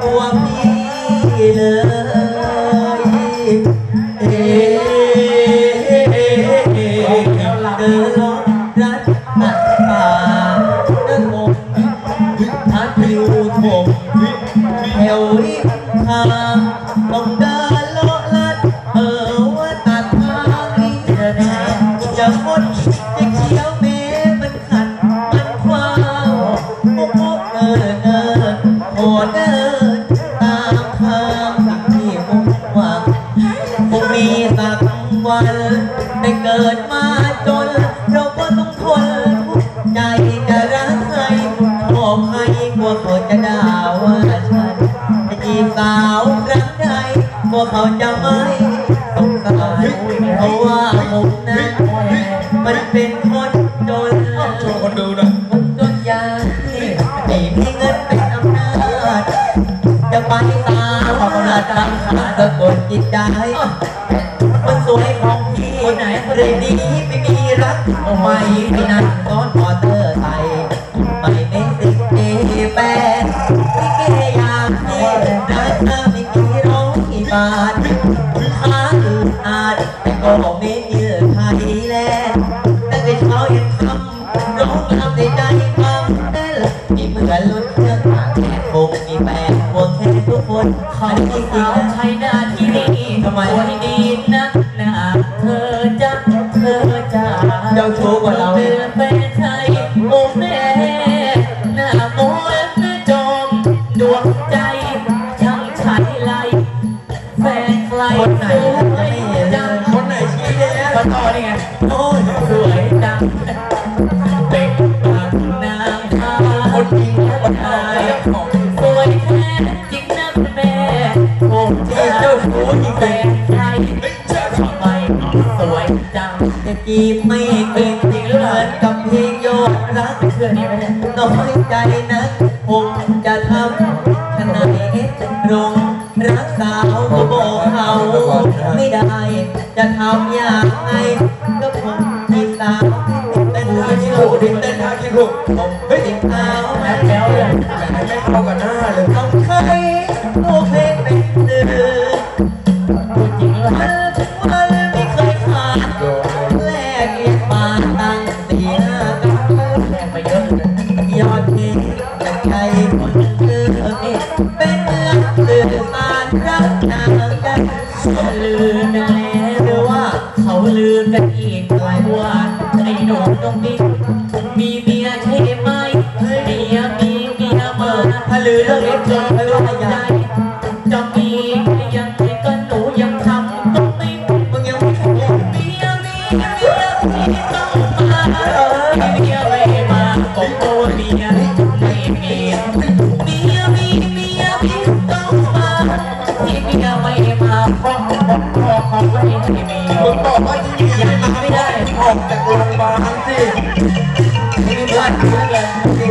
ตัวพี่เลยเอ๊เดินลงรัดหน้าป่าเดินงงทัดผิวถงแถวริมทาง กิดมาจน เราก็ต้องทนทุกข์ใจจะรักใครชอบใครกลัวเขาจะด่าว่าฉันจะจีบสาวรักใดกลัวเขาจะไม่สงสารเพราะว่าผมนั้นมันเป็นคนจนโชว์คนดูน่อยคนจนยาที่ไม่มีเงินเป็นอำนาจจะไปตามขอบนาตามขาสะกดจิตใจ คนไหนเรดีไม่มีรักไม่ไม่นั่นซ้อนมอเตอร์ไซค์ไม่เมสิกเอแปดไม่เกยามที่รักเธอไม่กี่ร้อยบาทค้าอืดอาดแต่ก็ไม่มีใครแลตั้งแต่เช้ายันค่ำร้องทำในใจฟังเต้นมีเหมือนรถเครื่องหาแขกคงมีแฟนพวกแค่ทุกคนเขาจริงสาวๆไทยหน้าที่นี่ทำไมดีนัก หน้าเธอจะเธอจะเจ้าชู้กว่าเรา เดินไปใครโอ้แม่หน้ามนต์จอมดวงใจช่างใช้ไรแฟนใครคนไหนสวยจังคนไหนชี้เลยนะมาต่อนี่ไงโอ้ยสวยจัง จะเจ้าชู้ที่แฟนใครทำไมสวยจังจะจีบไม่เก่งจริงเหมือนกับเพลงโยนรักเพื่อนนี่ไหมเนี่ยน้อยใจนะผมจะทำขนาดเอ็ดลงรักสาวก็บอกเขาไม่ได้ จะทำอย่างไงก็ผมจีบสาวเต้นท่าคิวดิเต้นท่าคิวผมไม่จีบสาวแล้แล้วเลยไม่เข้ากับหน้าเลยต้องเคย ใจคนเลือเป็นเมืองสื่อสารักนางกันเขาลืมกันแล้วหรือว่า เขาลืมกันอีกหลายวันไอ้หนุ่มตรงนี้มีเมียใช่ไหมเมียมีเมียเมาถ้าลือเรื่องเล็กจนไม่ว่าใจใหญ่จะมียัง มึงบอกว่าที่ยังมาไม่ได้ออกจากโรงพยาบาลสิไม่ได้บ้านเพื่อนเลยแก